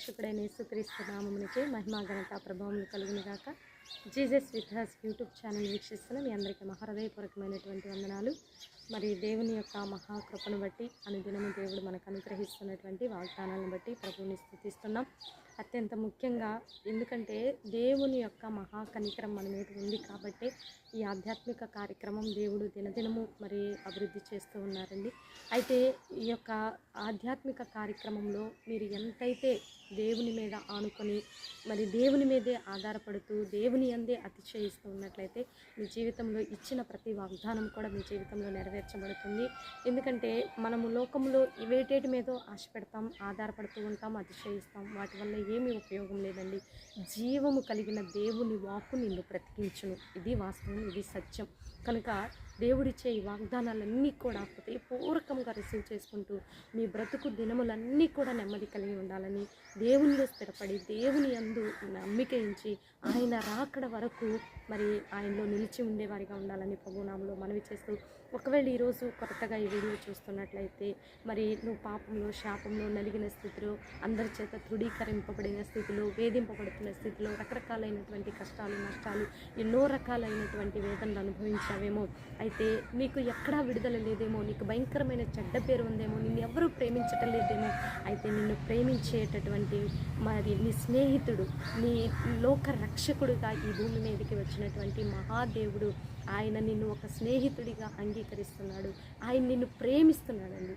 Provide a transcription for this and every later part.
రక్షకుడైన యేసుక్రీస్తు నామమునికి మహిమా ఘనత ప్రభావం కలుగును గాక. Jesus with us YouTube channel వీక్షిస్తున్న మీ అందరికీ మహృదయపూర్వకమైనటువంటి వందనాలు. మరి దేవుని యొక్క మహాకృపను బట్టి అనుదినము దేవుడు మనకు అనుగ్రహిస్తున్నటువంటి వాగ్దానాలను బట్టి ప్రభువుని స్థుతిస్తున్నాం. అత్యంత ముఖ్యంగా ఎందుకంటే దేవుని యొక్క మహా కనికరం మన మీద ఉంది కాబట్టి ఈ ఆధ్యాత్మిక కార్యక్రమం దేవుడు దినదినము మరి అభివృద్ధి చేస్తూ ఉన్నారండి. అయితే ఈ యొక్క ఆధ్యాత్మిక కార్యక్రమంలో మీరు ఎంతైతే దేవుని మీద ఆనుకొని మరి దేవుని మీదే ఆధారపడుతూ దేవుని అందే అతిశయిస్తూ ఉన్నట్లయితే మీ జీవితంలో ఇచ్చిన ప్రతి వాగ్దానం కూడా మీ జీవితంలో నెరవేర్చబడుతుంది. ఎందుకంటే మనము లోకంలో వేటేటి మీదో ఆశ పెడతాం ఆధారపడుతూ ఉంటాం అతిశయిస్తాం. వాటి వల్ల ఏమీ ఉపయోగం లేదండి. జీవము కలిగిన దేవుని వాక్కు నిన్ను బ్రతికించును. ఇది వాస్తవం ఇది సత్యం. కనుక దేవుడిచ్చే ఈ వాగ్దానాలన్నీ కూడా హృదయపూర్వకంగా రిసీవ్ చేసుకుంటూ మీ బ్రతుకు దినములన్నీ కూడా నెమ్మది కలిగి ఉండాలని దేవునిలో స్థిరపడి దేవుని అందు నమ్మికించి ఆయన రాకడ వరకు మరి ఆయనలో నిలిచి ఉండేవారిగా ఉండాలని ప్రభునామంలో మనవి చేస్తూ ఒకవేళ ఈరోజు కొత్తగా ఈ వీడియో చూస్తున్నట్లయితే మరి నువ్వు పాపంలో శాపంలో నలిగిన స్థితిలో అందరి చేత తృఢీకరింపబడిన స్థితిలో వేధింపబడుతున్న స్థితిలో రకరకాలైనటువంటి కష్టాలు నష్టాలు ఎన్నో రకాలైనటువంటి వేదనలు అనుభవించావేమో. అయితే అయితే నీకు ఎక్కడా విడుదల లేదేమో నీకు భయంకరమైన చెడ్డ పేరు ఉందేమో నిన్ను ఎవరూ ప్రేమించటం లేదేమో. అయితే నిన్ను ప్రేమించేటటువంటి మరి నీ స్నేహితుడు నీ లోక రక్షకుడుగా ఈ భూమి మీదకి వచ్చినటువంటి మహాదేవుడు ఆయన నిన్ను ఒక స్నేహితుడిగా అంగీకరిస్తున్నాడు. ఆయన నిన్ను ప్రేమిస్తున్నాడండి.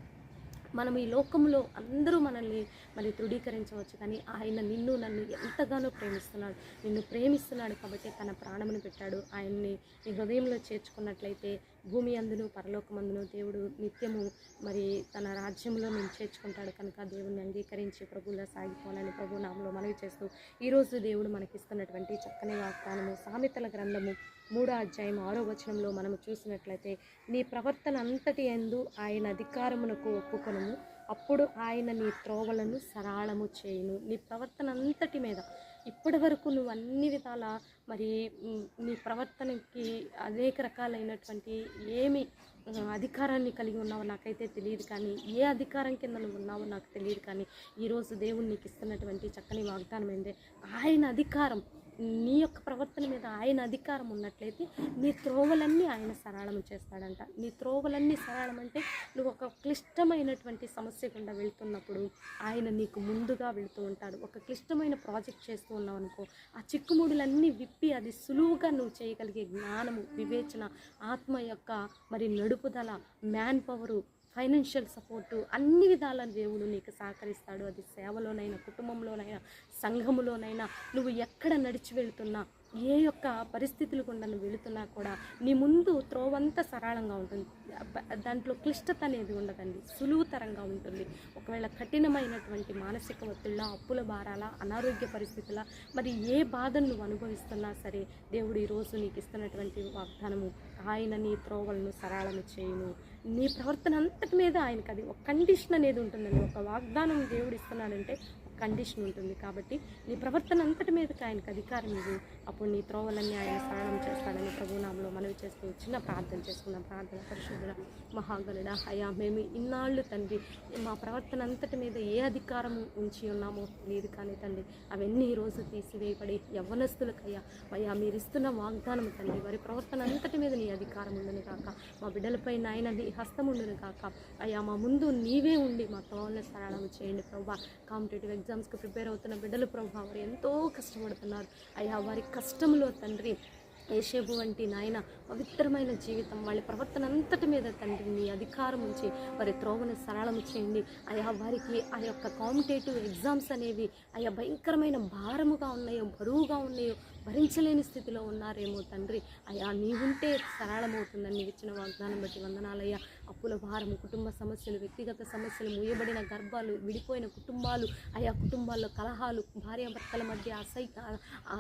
మనం ఈ లోకంలో అందరూ మనల్ని మరి తృఢీకరించవచ్చు కానీ ఆయన నిన్ను నన్ను ఎంతగానో ప్రేమిస్తున్నాడు. నిన్ను ప్రేమిస్తున్నాడు కాబట్టి తన ప్రాణమును పెట్టాడు. ఆయన్ని నీ హృదయంలో చేర్చుకున్నట్లయితే భూమి అందును పరలోకమందును దేవుడు నిత్యము మరి తన రాజ్యంలో నేను చేర్చుకుంటాడు. కనుక దేవుణ్ణి అంగీకరించి ప్రభువులా సాగిపోవాలని ప్రభు నామలో మనవి చేస్తూ ఈరోజు దేవుడు మనకిస్తున్నటువంటి చక్కని వాగ్దానము సామెతల గ్రంథము మూడో అధ్యాయం ఆరో వచనంలో మనము చూసినట్లయితే నీ ప్రవర్తన అంతటి ఎందు ఆయన అధికారమునకు ఒప్పుకొనుము. అప్పుడు ఆయన నీ త్రోవలను సరళము చేయును. నీ ప్రవర్తన అంతటి మీద ఇప్పటి వరకు నువ్వు అన్ని విధాల మరి నీ ప్రవర్తనకి అనేక రకాలైనటువంటి ఏమి అధికారాన్ని కలిగి ఉన్నావో నాకైతే తెలియదు కానీ ఏ అధికారం కింద నువ్వు ఉన్నావో నాకు తెలియదు కానీ ఈరోజు దేవుడు నీకు ఇస్తున్నటువంటి చక్కని వాగ్దానం ఏంటంటే ఆయన అధికారం నీ యొక్క ప్రవర్తన మీద ఆయన అధికారం ఉన్నట్లయితే నీ త్రోవలన్నీ ఆయన సరళం చేస్తాడంట. నీ త్రోవలన్నీ సరళం అంటే నువ్వు ఒక క్లిష్టమైనటువంటి సమస్య గుండా వెళ్తున్నప్పుడు ఆయన నీకు ముందుగా వెళుతూ ఉంటాడు. ఒక క్లిష్టమైన ప్రాజెక్ట్ చేస్తూ ఉన్నావు అనుకో ఆ చిక్కుముడులన్నీ విప్పి అది సులువుగా నువ్వు చేయగలిగే జ్ఞానము వివేచన ఆత్మ యొక్క మరి నడుపుదల మ్యాన్ పవరు ఫైనాన్షియల్ సపోర్టు అన్ని విధాల దేవుడు నీకు సహకరిస్తాడు. అది సేవలోనైనా కుటుంబంలోనైనా సంఘములోనైనా నువ్వు ఎక్కడ నడిచి వెళ్తున్నా ఏ యొక్క పరిస్థితులు గుండా నువ్వు వెళుతున్నా కూడా నీ ముందు త్రోవంతా సరళంగా ఉంటుంది. దాంట్లో క్లిష్టత అనేది ఉండదండి. సులువుతరంగా ఉంటుంది. ఒకవేళ కఠినమైనటువంటి మానసిక ఒత్తిళ్ళ అప్పుల భారాల అనారోగ్య పరిస్థితుల మరి ఏ బాధను నువ్వు అనుభవిస్తున్నా సరే దేవుడు ఈరోజు నీకు ఇస్తున్నటువంటి వాగ్దానము ఆయన నీ త్రోవలను సరళము చేయును. నీ ప్రవర్తన అంతటి మీద ఆయనకు అది ఒక కండిషన్ అనేది ఉంటుందండి. ఒక వాగ్దానం దేవుడు ఇస్తున్నాడంటే కండిషన్ ఉంటుంది కాబట్టి నీ ప్రవర్తన అంతటి మీదకి ఆయనకు అధికారం ఇది అప్పుడు నీ త్రోవలన్నీ ఆయన స్నానం చేస్తాడని ప్రభునామంలో మనవి చేస్తూ చిన్న ప్రార్థన చేసుకున్నాం ప్రార్థన పరిశుద్ధుడ మహాగణుడ అయ్యా మేము ఇన్నాళ్ళు తండ్రి మా ప్రవర్తన అంతటి మీద ఏ అధికారం ఉంచి ఉన్నామో లేదు కానీ తండ్రి. అవన్నీ ఈరోజు తీసివేయబడి యవ్వనస్తులకయ్యా అయ్యా మీరు ఇస్తున్న వాగ్దానం తండ్రి. వారి ప్రవర్తన అంతటి మీద నీ అధికారం ఉందని కాక మా బిడ్డలపై నాయన నీ హస్తం ఉండును కాక అయ్యా మా ముందు నీవే ఉండి మా తోవలను సరళం చేయండి ప్రభా. కాంపిటేటివ్ ఎగ్జామ్స్కి ప్రిపేర్ అవుతున్న బిడ్డలు ప్రభావ వారు ఎంతో కష్టపడుతున్నారు. అయ్యా వారి కష్టంలో తండ్రి ఏషేబు వంటి నాయన పవిత్రమైన జీవితం వాళ్ళ ప్రవర్తన అంతటి మీద తండ్రి మీ అధికారం ఉంచి వారి త్రోవను సరళం చేయండి. అయా వారికి ఆ యొక్క కాంపిటేటివ్ ఎగ్జామ్స్ అనేవి అయా భయంకరమైన భారముగా ఉన్నాయో బరువుగా ఉన్నాయో భరించలేని స్థితిలో ఉన్నారేమో తండ్రి. అయ్యా నీవుంటే సరళమవుతుందని నీవు ఇచ్చిన వాగ్దానం బట్టి వందనాలయ్యా. అప్పుల భారము కుటుంబ సమస్యలు వ్యక్తిగత సమస్యలు మూయబడిన గర్భాలు విడిపోయిన కుటుంబాలు ఆయా కుటుంబాల్లో కలహాలు భార్యాభర్తల మధ్య అసైక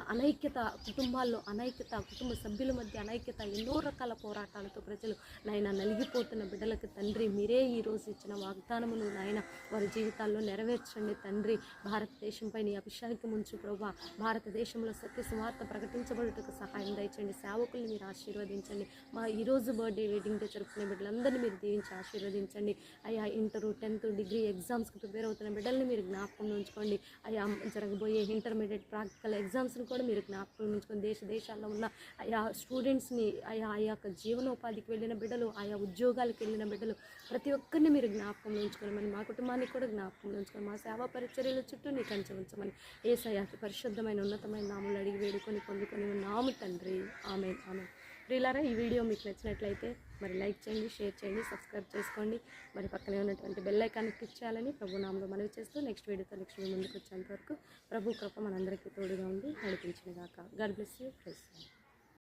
అనైక్యత కుటుంబాల్లో అనైక్యత కుటుంబ సభ్యుల మధ్య అనైక్యత ఎన్నో రకాల పోరాటాలతో ప్రజలు నాయన నలిగిపోతున్న బిడ్డలకు తండ్రి మీరే ఈ రోజు ఇచ్చిన వాగ్దానమును నాయన వారి జీవితాల్లో నెరవేర్చండి తండ్రి. భారతదేశంపై నీ అభిషేకం ఉంచు ప్రభా. భారతదేశంలో సత్య సువార్త ప్రకటించబడుటకు సహాయం దయచండి సేవకుల్ని మీరు ఆశీర్వదించండి. మా ఈరోజు బర్త్డే వెడ్డింగ్ డే జరుపుకునే బిడ్డలందరినీ మీరు దీవించి ఆశీర్వదించండి. అయ్యా ఇంటరు టెన్త్ డిగ్రీ ఎగ్జామ్స్కి ప్రిపేర్ అవుతున్న బిడ్డల్ని మీరు జ్ఞాపకంలో ఉంచుకోండి. అయ్యా జరగబోయే ఇంటర్మీడియట్ ప్రాక్టికల్ ఎగ్జామ్స్ని కూడా మీరు జ్ఞాపకం ఉంచుకొని దేశ దేశాల్లో ఉన్న ఆయా స్టూడెంట్స్ని ఆయా ఆ యొక్క జీవనోపాధికి వెళ్ళిన బిడ్డలు ఆయా ఉద్యోగాలకు వెళ్ళిన బిడ్డలు ప్రతి ఒక్కరిని మీరు జ్ఞాపకం ఉంచుకొని మా కుటుంబాన్ని కూడా జ్ఞాపకం ఉంచుకొని మా సేవా పరిచర్యల చుట్టూ నీ కంచె ఉంచమని ఏసయాకి పరిశుద్ధమైన ఉన్నతమైన నాములు అడిగి వేడుకొని పొందుకొని ఉన్నాము తండ్రి. ఆమె ఆమె. ప్రియులారా ఈ వీడియో మీకు నచ్చినట్లయితే మరి లైక్ చేయండి షేర్ చేయండి సబ్స్క్రైబ్ చేసుకోండి. మరి పక్కనే ఉన్నటువంటి బెల్ ఐకాన్ని క్లిక్ చేయాలని ప్రభు నామలో మనవి చేస్తూ నెక్స్ట్ వీడియోతో నెక్స్ట్ వీడియో ముందుకు వచ్చేంత వరకు ప్రభు కృప మనందరికీ తోడుగా ఉండి నడిపించిన గాక గాడ్ బ్లెస్ యూ. ప్రెస్